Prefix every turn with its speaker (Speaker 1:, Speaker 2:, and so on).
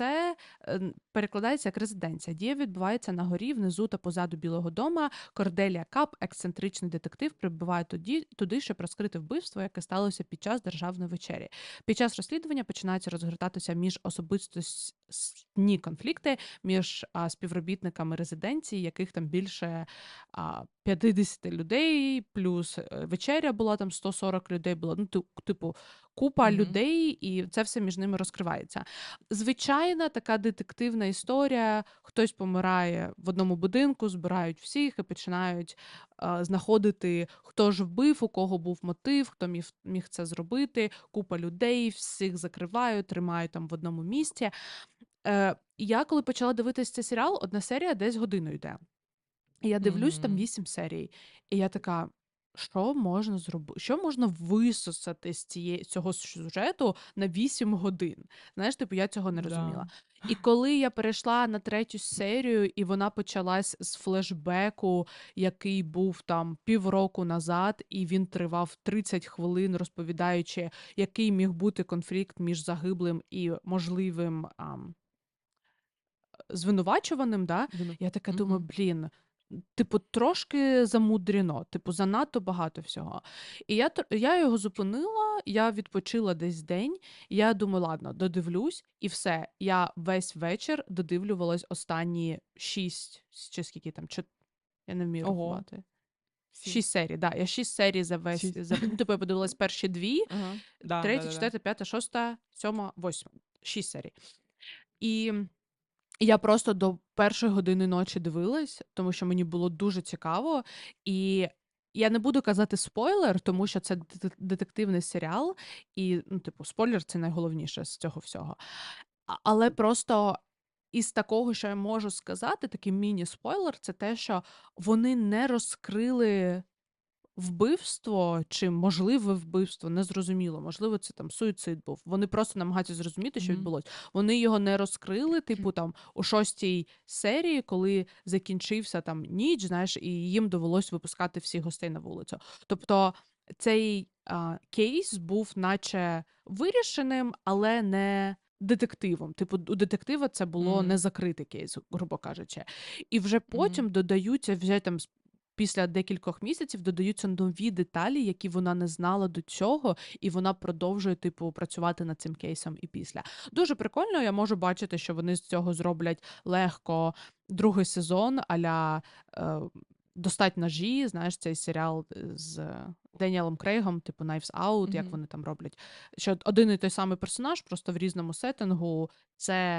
Speaker 1: це е, перекладається як резиденція. Дія відбувається на горі, внизу та позаду Білого дома. Корделія Кап, ексцентричний детектив, прибуває туди, туди, щоб розкрити вбивство, яке сталося під час державної вечері. Під час розслідування починаються розгортатися між особистосні конфлікти між а, співробітниками резиденції, яких там більше а, 50 людей, плюс е, вечеря була там 140 людей. Було ну типу купа
Speaker 2: Мгм.
Speaker 1: людей, і це все між ними розкривається. Звичайна така детективна історія. Хтось помирає в одному будинку, збирають всіх і починають а, знаходити, хто ж вбив, у кого був мотив, хто міг, міг це зробити. Купа людей, всіх закривають, тримають там в одному місці. Е, я коли почала дивитися цей серіал, одна серія десь годину йде. І я дивлюсь, там вісім серій. І я така. Що можна зробити? Що можна висосати з цієї цього сюжету на 8 годин? Знаєш, типу, я цього не розуміла.
Speaker 2: Да.
Speaker 1: І коли я перейшла на третю серію, і вона почалась з флешбеку, який був там півроку назад, і він тривав 30 хвилин, розповідаючи, який міг бути конфлікт між загиблим і можливим ам, звинувачуваним, да? Я така думаю, блін. Типу, трошки замудрено, типу, занадто багато всього. І я, тр- я його зупинила, я відпочила десь день. І я думаю, ладно, додивлюсь, і все. Я весь вечір додивлювалась останні шість, чи скільки там, чот... я не вмію
Speaker 2: Ого.
Speaker 1: рахувати. Шість серій, да. Я шість серій за весь.
Speaker 2: Шість.
Speaker 1: За... Ну, типу, я подивилась перші дві,
Speaker 2: Ага. Да,
Speaker 1: третя,
Speaker 2: да, да, да.
Speaker 1: четверта, п'ята, шоста, сьома, восьма. Шість серій. І я просто до першої години ночі дивилась, тому що мені було дуже цікаво. І я не буду казати спойлер, тому що це дет- детективний серіал, і, ну, типу, спойлер це найголовніше з цього всього. А- Але просто із такого, що я можу сказати, такий міні-спойлер, це те, що вони не розкрили вбивство чи можливе вбивство, незрозуміло. Можливо, це там суїцид був. Вони просто намагаються зрозуміти, що
Speaker 2: Мгм.
Speaker 1: відбулось. Вони його не розкрили, типу там у шостій серії, коли закінчився там ніч, знаєш, і їм довелось випускати всіх гостей на вулицю. Тобто цей а, кейс був, наче вирішеним, але не. Детективом, типу, у детектива це було
Speaker 2: Мгм.
Speaker 1: не закритий кейс, грубо кажучи. І вже потім додаються вже там після декількох місяців додаються нові деталі, які вона не знала до цього, і вона продовжує, типу, працювати над цим кейсом і після. Дуже прикольно. Я можу бачити, що вони з цього зроблять легко другий сезон, аля е, достать ножі. Знаєш, цей серіал з Деніелом Крейгом, типу Knives Out, як вони там роблять. Що один і той самий персонаж, просто в різному сеттингу. Це